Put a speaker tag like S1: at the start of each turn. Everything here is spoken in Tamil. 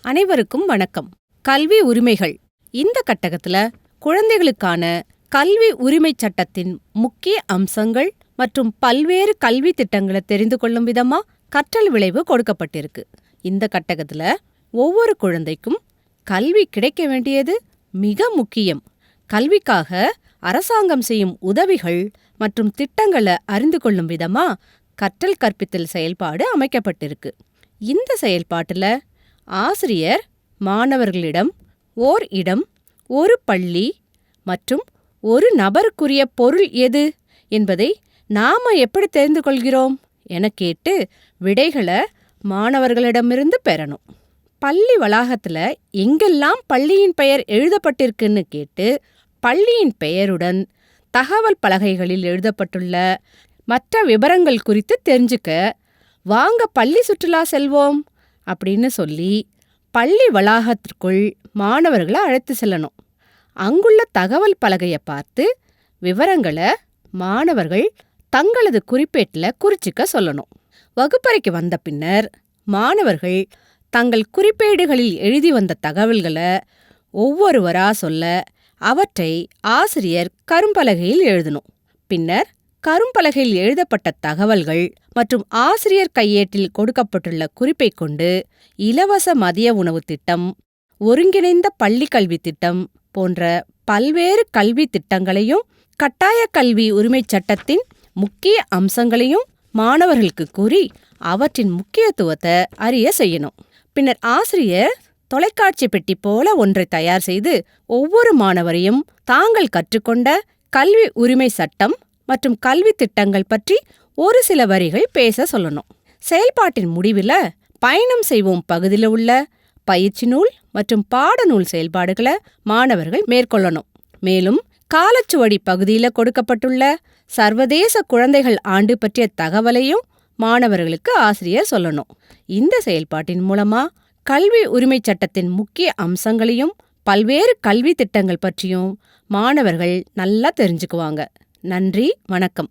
S1: அனைவருக்கும் வணக்கம். கல்வி உரிமைகள். இந்த கட்டகத்துல குழந்தைகளுக்கான கல்வி உரிமைச் சட்டத்தின் முக்கிய அம்சங்கள் மற்றும் பல்வேறு கல்வி திட்டங்களை தெரிந்து கொள்ளும் விதமா கற்றல் விளைவு கொடுக்கப்பட்டிருக்கு. இந்த கட்டகத்துல ஒவ்வொரு குழந்தைக்கும் கல்வி கிடைக்க வேண்டியது மிக முக்கியம். கல்விக்காக அரசாங்கம் செய்யும் உதவிகள் மற்றும் திட்டங்களை அறிந்து கொள்ளும் விதமா கற்றல் கற்பித்தல் செயல்பாடு அமைக்கப்பட்டிருக்கு. இந்த செயல்பாட்டுல ஆசிரியர் மாணவர்களிடம் ஓர் இடம் ஒரு பள்ளி மற்றும் ஒரு நபருக்குரிய பொருள் எது என்பதை நாம எப்படி தெரிந்து கொள்கிறோம் என கேட்டு விடைகளை மாணவர்களிடமிருந்து பெறணும். பள்ளி வளாகத்துல எங்கெல்லாம் பள்ளியின் பெயர் எழுதப்பட்டிருக்குன்னு கேட்டு பள்ளியின் பெயருடன் தகவல் பலகைகளில் எழுதப்பட்டுள்ள மற்ற விவரங்கள் குறித்து தெரிஞ்சுக்க வாங்க பள்ளி சுற்றுலா செல்வோம். அப்படின்னு சொல்லி பள்ளி வளாகத்திற்குள் மாணவர்களை அழைத்து செல்லணும். அங்குள்ள தகவல் பலகையை பார்த்து விவரங்களை மாணவர்கள் தங்களது குறிப்பேட்டில் குறிச்சிக்க சொல்லணும். வகுப்பறைக்கு வந்த பின்னர் மாணவர்கள் தங்கள் குறிப்பேடுகளில் எழுதி வந்த தகவல்களை ஒவ்வொருவரா சொல்ல அவற்றை ஆசிரியர் கரும்பலகையில் எழுதணும். பின்னர் கரும்பலகையில் எழுதப்பட்ட தகவல்கள் மற்றும் ஆசிரியர் கையேட்டில் கொடுக்கப்பட்டுள்ள குறிப்பைக் கொண்டு இலவச மதிய உணவு திட்டம் ஒருங்கிணைந்த பள்ளி கல்வி திட்டம் போன்ற பல்வேறு கல்வி திட்டங்களையும் கட்டாய கல்வி உரிமைச் சட்டத்தின் முக்கிய அம்சங்களையும் மாணவர்களுக்கு கூறி அவற்றின் முக்கியத்துவத்தை அறிய செய்யணும். பின்னர் ஆசிரியர் தொலைக்காட்சி பெட்டி போல ஒன்றை தயார் செய்து ஒவ்வொரு மாணவரையும் தாங்கள் கற்றுக்கொண்ட கல்வி உரிமை சட்டம் மற்றும் கல்வி திட்டங்கள் பற்றி ஒரு சில வரிகள் பேச சொல்லணும். செயல்பாட்டின் முடிவில் பயணம் செய்வோம் பகுதியில் உள்ள பயிற்சி நூல் மற்றும் பாடநூல் செயல்பாடுகளை மாணவர்கள் மேற்கொள்ளணும். மேலும் காலச்சுவடி பகுதியில் கொடுக்கப்பட்டுள்ள சர்வதேச குழந்தைகள் ஆண்டு பற்றிய தகவலையும் மாணவர்களுக்கு ஆசிரியர் சொல்லணும். இந்த செயல்பாட்டின் மூலமா கல்வி உரிமைச் சட்டத்தின் முக்கிய அம்சங்களையும் பல்வேறு கல்வி திட்டங்கள் பற்றியும் மாணவர்கள் நல்லா தெரிஞ்சுக்குவாங்க. நன்றி வணக்கம்.